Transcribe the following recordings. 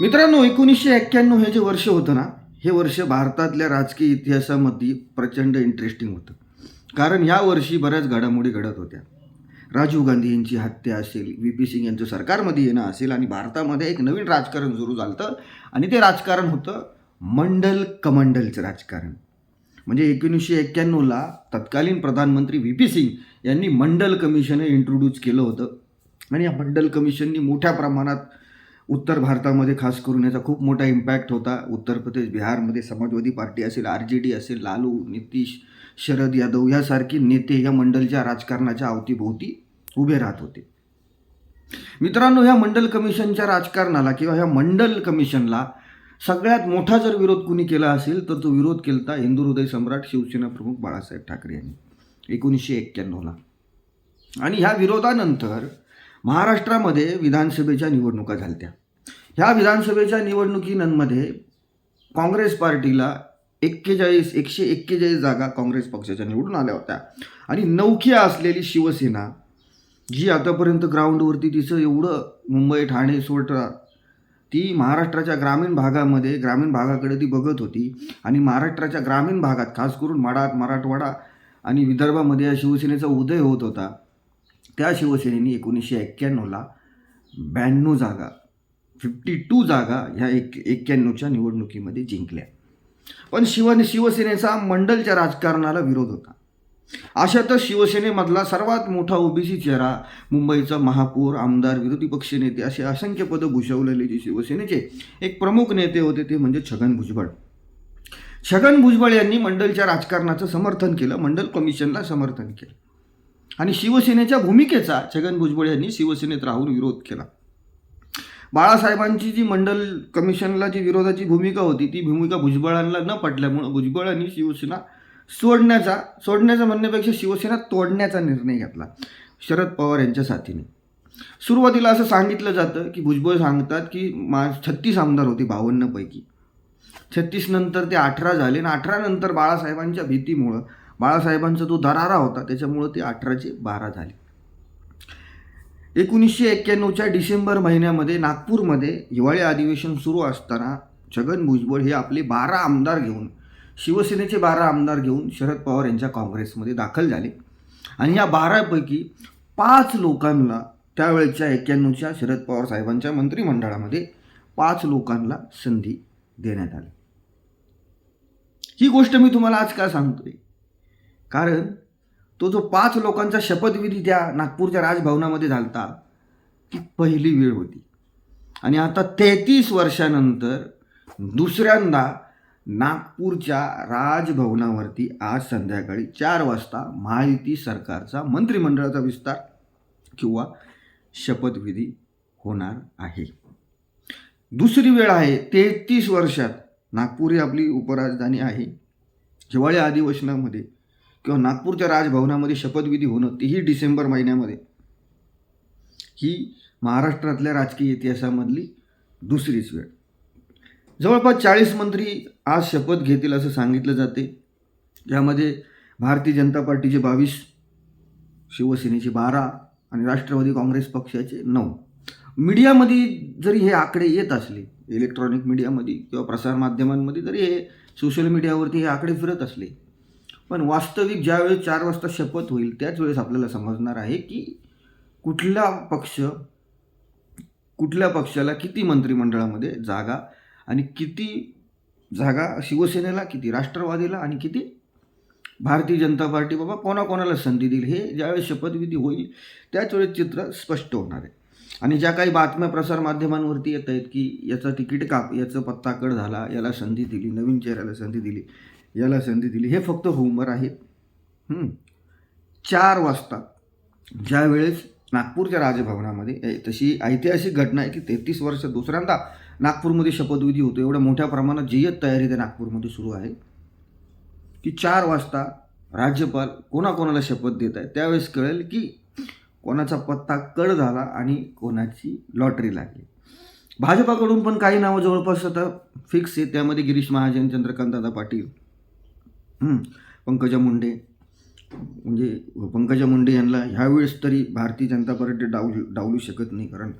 मित्रांनो एकोणीसशे एक्क्याण्णव हे जे वर्ष होतं ना हे वर्ष भारतातल्या राजकीय इतिहासामध्ये प्रचंड इंटरेस्टिंग होतं. कारण या वर्षी बऱ्याच घडामोडी घडत होत्या. राजीव गांधी यांची हत्या असेल व्ही पी सिंग यांचं सरकारमध्ये येणं असेल आणि भारतामध्ये एक नवीन राजकारण सुरू झालं आणि ते राजकारण होतं मंडल कमंडलचं राजकारण. म्हणजे एकोणीसशे एक्क्याण्णवला तत्कालीन प्रधानमंत्री व्ही पी सिंग यांनी मंडल कमिशन इंट्रोड्यूस केलं होतं. आणि या मंडल कमिशननी मोठ्या प्रमाणात उत्तर भारतामध्ये खास करून याचा खूप मोठा इम्पॅक्ट होता. उत्तर प्रदेश बिहारमध्ये समाजवादी पार्टी असेल आर जे डी असेल लालू नितीश शरद यादव यासारखे नेते या मंडलच्या राजकारणाच्या अवतीभोवती उभे राहत होते. मित्रांनो ह्या मंडल कमिशनच्या राजकारणाला किंवा ह्या मंडल कमिशनला सगळ्यात मोठा जर विरोध कुणी केला असेल तर तो विरोध केलता हिंदू हृदय सम्राट शिवसेना प्रमुख बाळासाहेब ठाकरे यांनी एकोणीसशे एक्क्याण्णवला. आणि ह्या विरोधानंतर महाराष्ट्रामध्ये विधानसभेच्या निवडणुका झाल्या ह्या विधानसभेच्या निवडणुकीमध्ये काँग्रेस पार्टीला एक्केचाळीस एकशे एक्केचाळीस जागा काँग्रेस पक्षाच्या निवडून आल्या होत्या. आणि नौखी असलेली शिवसेना जी आतापर्यंत ग्राउंडवरती तिचं एवढं मुंबई ठाणे सोडतात ती महाराष्ट्राच्या ग्रामीण भागामध्ये ग्रामीण भागाकडे ती बघत होती. आणि महाराष्ट्राच्या ग्रामीण भागात खास करून माडा मराठवाडा आणि विदर्भामध्ये या शिवसेनेचा उदय होत होता. त्या शिवसेनेने एकोणीसशे एक्क्याण्णवला ब्याण्णव जागा फिफ्टी टू जागा ह्या एक एक्क्याण्णवच्या निवडणुकीमध्ये जिंकल्या. पण शिव शिवसेनेचा मंडलच्या राजकारणाला विरोध होता. अशातच शिवसेनेमधला सर्वात मोठा ओबीसी चेहरा मुंबईचा महापौर आमदार विरोधी पक्षनेते असे असंख्य पदं भूषवलेले जे शिवसेनेचे एक प्रमुख नेते होते ते म्हणजे छगन भुजबळ. छगन भुजबळ यांनी मंडलच्या राजकारणाचं समर्थन केलं मंडल कमिशनला समर्थन केलं. आणि शिवसेनेच्या भूमिकेचा छगन भुजबळ यांनी शिवसेनेत राहून विरोध केला. बाळासाहेबांची जी मंडल कमिशनला जी विरोधाची भूमिका होती ती भूमिका भुजबळांना न पटल्यामुळं भुजबळांनी शिवसेना सोडण्याचा सोडण्याचा म्हणण्यापेक्षा शिवसेना तोडण्याचा निर्णय घेतला शरद पवार यांच्या साथीने. सुरुवातीला असं सांगितलं जातं की भुजबळ सांगतात की मा छत्तीस आमदार होते बावन्नपैकी छत्तीस नंतर ते अठरा झाले आणि अठरा नंतर बाळासाहेबांच्या भीतीमुळं बाळासाहेबांचा जो दरारा होता त्याच्यामुळं ते अठराचे बारा झाले. एकोणीसशे एक्क्याण्णवच्या डिसेंबर महिन्यामध्ये नागपूरमध्ये हिवाळी अधिवेशन सुरू असताना छगन भुजबळ हे आपले बारा आमदार घेऊन शिवसेनेचे बारा आमदार घेऊन शरद पवार यांच्या काँग्रेसमध्ये दाखल झाले. आणि या बारापैकी पाच लोकांना त्यावेळेच्या एक्क्याण्णवच्या शरद पवार साहेबांच्या मंत्रिमंडळामध्ये पाच लोकांना संधी देण्यात आली. ही गोष्ट मी तुम्हाला आज का सांगतोय? कारण तो जो पाच लोकांचा शपथविधी त्या नागपूरच्या राजभवनामध्ये झालता ती पहिली वेळ होती. आणि आता तेहतीस वर्षानंतर दुसऱ्यांदा नागपूरच्या राजभवनावरती आज संध्याकाळी चार वाजता महायुती सरकारचा मंत्रिमंडळाचा विस्तार किंवा शपथविधी होणार आहे. दुसरी वेळ आहे तेहतीस वर्षात नागपूर ही आपली उपराजधानी आहे. हिवाळी अधिवेशनामध्ये किंवा नागपूरच्या राजभवनामध्ये शपथविधी होणं तीही डिसेंबर महिन्यामध्ये. ही महाराष्ट्रातल्या राजकीय इतिहासामधली दुसरीच वेळ. जवळपास चाळीस मंत्री आज शपथ घेतील असं सांगितलं जाते. यामध्ये भारतीय जनता पार्टीचे बावीस शिवसेनेचे बारा आणि राष्ट्रवादी काँग्रेस पक्षाचे नऊ. मीडियामध्ये जरी हे आकडे येत असले इलेक्ट्रॉनिक मीडियामध्ये किंवा प्रसारमाध्यमांमध्ये जरी हे सोशल मीडियावरती हे आकडे फिरत असले पण वास्तविक ज्यावेळेस चार वाजता शपथ होईल त्याच वेळेस आपल्याला समजणार आहे की कुठला पक्ष कुठल्या पक्षाला किती मंत्रिमंडळामध्ये जागा आणि किती जागा शिवसेनेला किती राष्ट्रवादीला आणि किती भारतीय जनता पार्टी बाबा कोणाकोणाला संधी देईल? हे ज्यावेळेस शपथविधी होईल त्याच वेळेस चित्र स्पष्ट होणार आहे. आणि ज्या काही बातम्या प्रसारमाध्यमांवरती येत आहेत की याचं तिकीट काप याचं पत्ताकड झाला याला संधी दिली नवीन चेहऱ्याला संधी दिली याला संधी दिली. हे फक्त होमवर आहे. चार वाजता ज्यावेळेस नागपूरच्या राजभवनामध्ये तशी ऐतिहासिक घटना आहे की तेहतीस वर्ष दुसऱ्यांदा नागपूरमध्ये शपथविधी होतो. एवढ्या मोठ्या प्रमाणात जय्यत तयारी त्या नागपूरमध्ये सुरू आहे. की चार वाजता राज्यपाल कोणाकोणाला शपथ देत आहे त्यावेळेस कळेल की कोणाचा पत्ता कड झाला आणि कोणाची लॉटरी लागली. भाजपाकडून पण काही नावं जवळपास आता फिक्स आहे त्यामध्ये गिरीश महाजन चंद्रकांतदादा पाटील पंकजा मुंडे. म्हणजे पंकजा मुंडे यांना ह्यावेळेस तरी भारतीय जनता पार्टी डावलू डावलू शकत नाही. कारण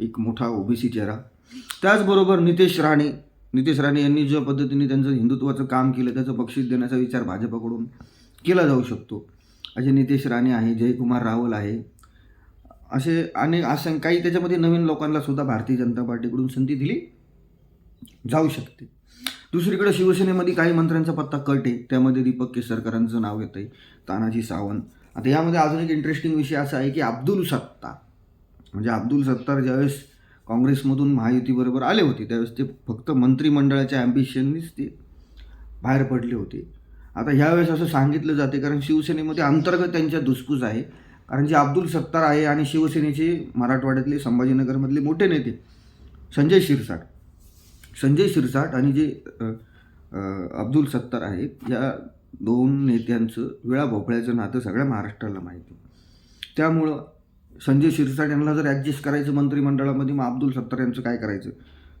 एक मोठा ओबीसी चेहरा. त्याचबरोबर नितेश राणे. नितेश राणे यांनी ज्या पद्धतीने त्यांचं हिंदुत्वाचं काम केलं त्याचं बक्षीस देण्याचा विचार भाजपकडून केला जाऊ शकतो. असे नितेश राणे आहे जयकुमार रावल आहे. असे अनेक असं काही त्याच्यामध्ये नवीन लोकांना सुद्धा भारतीय जनता पार्टीकडून संधी दिली जाऊ शकते. दुसरीकडे शिवसेनेमध्ये काही मंत्र्यांचा पत्ता कट आहे. त्यामध्ये दीपक केसरकरांचं नाव येतं आहे तानाजी सावंत. आता यामध्ये अजून एक इंटरेस्टिंग विषय असा आहे की अब्दुल सत्ता. म्हणजे अब्दुल सत्तार ज्यावेळेस काँग्रेसमधून महायुतीबरोबर आले होते त्यावेळेस ते फक्त मंत्रिमंडळाच्या ॲम्बिशननीच ते बाहेर पडले होते. आता ह्यावेळेस असं सांगितलं जाते कारण शिवसेनेमध्ये अंतर्गत त्यांच्या धुसफूस आहे. कारण जे अब्दुल सत्तार आहे आणि शिवसेनेचे मराठवाड्यातले संभाजीनगरमधले मोठे नेते संजय शिरसाट संजय शिरसाट आणि जे अब्दुल सत्तार आहेत या दोन नेत्यांचं वेळा भोपळ्याचं नातं सगळ्या महाराष्ट्राला माहिती त्यामुळं संजय शिरसाट यांना जर ॲडजस्ट करायचं मंत्रिमंडळामध्ये मग अब्दुल सत्तार यांचं काय करायचं?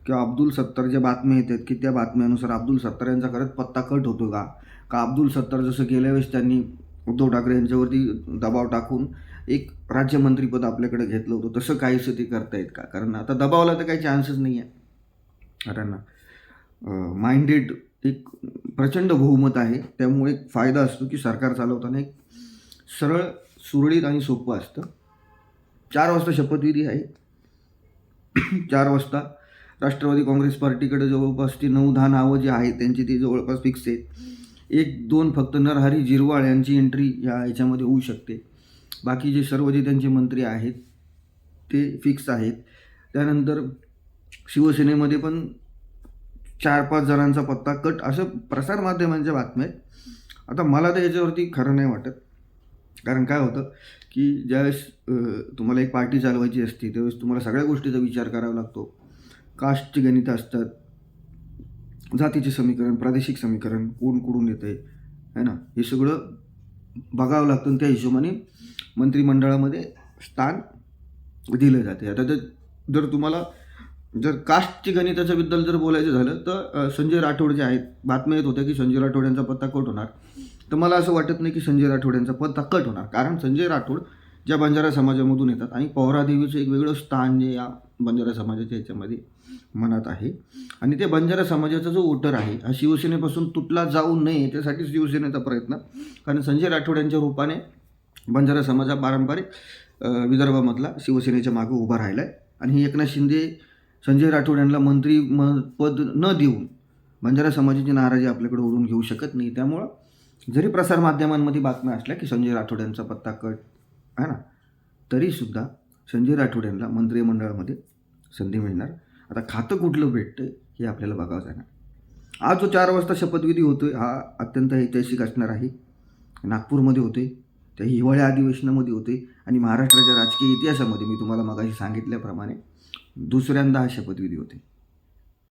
किंवा अब्दुल सत्तार ज्या बातम्या येतात की त्या बातम्यानुसार अब्दुल सत्तार यांचा खरंच पत्ता कट होतो का? का अब्दुल सत्तार जसं गेल्या वेळेस त्यांनी उद्धव ठाकरे यांच्यावरती दबाव टाकून एक राज्यमंत्रीपद आपल्याकडे घेतलं होतं तसं काहीसं ते करतायत का? कारण आता दबावला तर काही चान्सच नाही आहे त्यांना माइंडेड एक प्रचंड बहुमत आहे. त्यामुळे एक फायदा असतो की सरकार चालवताना एक सरळ सुरळीत आणि सोपं असतं. चार वाजता शपथविधी आहे. चार वाजता राष्ट्रवादी काँग्रेस पार्टीकडे जवळपास ती नऊ दहा नावं जी आहेत त्यांची ती जवळपास फिक्स आहेत. एक दोन फक्त नरहरी जिरवाळ यांची एंट्री या याच्यामध्ये होऊ शकते. बाकी जे सर्व जे त्यांचे मंत्री आहेत ते फिक्स आहेत. त्यानंतर शिवसेनेमध्ये पण चार पाच जणांचा पत्ता कट असं प्रसारमाध्यमांच्या बातम्या आहेत. आता मला तर याच्यावरती खरं नाही वाटत. कारण काय होतं की ज्यावेळेस तुम्हाला एक पार्टी चालवायची असते त्यावेळेस तुम्हाला सगळ्या गोष्टीचा विचार करावा लागतो. कास्टची गणितं असतात जातीचे समीकरण प्रादेशिक समीकरण कोण कुठून येतं आहे है ना? हे सगळं बघावं लागतं आणि त्या हिशोबाने मंत्रिमंडळामध्ये स्थान दिलं जाते. आता जर तुम्हाला जर कास्टची गणिताच्या बद्दल जर बोलायचं झालं तर संजय राठोड जे आहेत. बातम्या येत होत्या की संजय राठोड यांचा पत्ता कट होणार. तर मला असं वाटत नाही की संजय राठोड यांचा पत्ता कट होणार. कारण संजय राठोड ज्या बंजारा समाजामधून येतात आणि पौरादेवीचं एक वेगळं स्थान जे या बंजारा समाजाच्या याच्यामध्ये मनात आहे. आणि ते बंजारा समाजाचा जो वोटर आहे हा शिवसेनेपासून तुटला जाऊ नये त्यासाठी शिवसेनेचा प्रयत्न. कारण संजय राठोड यांच्या रूपाने बंजारा समाज हा पारंपरिक विदर्भामधला शिवसेनेच्या मागे उभा राहिला आहे आणि एकनाथ शिंदे संजय राठोड यांना मंत्री म पद न देऊन बंजारा समाजाची नाराजी आपल्याकडे ओढून घेऊ शकत नाही. त्यामुळं जरी प्रसारमाध्यमांमध्ये बातम्या असल्या की संजय राठोड यांचा पत्ता कट आहे ना? तरीसुद्धा संजय राठोड यांना मंत्रिमंडळामध्ये संधी मिळणार. आता खातं कुठलं भेटतं हे आपल्याला बघावं जाणार आज जो चार वाजता शपथविधी होतोय हा अत्यंत ऐतिहासिक असणार आहे. नागपूरमध्ये होते त्या हिवाळ्या अधिवेशनामध्ये होते आणि महाराष्ट्राच्या राजकीय इतिहासामध्ये मी तुम्हाला मगाशी सांगितल्याप्रमाणे दुसऱ्यांदा हा शपथविधी होते.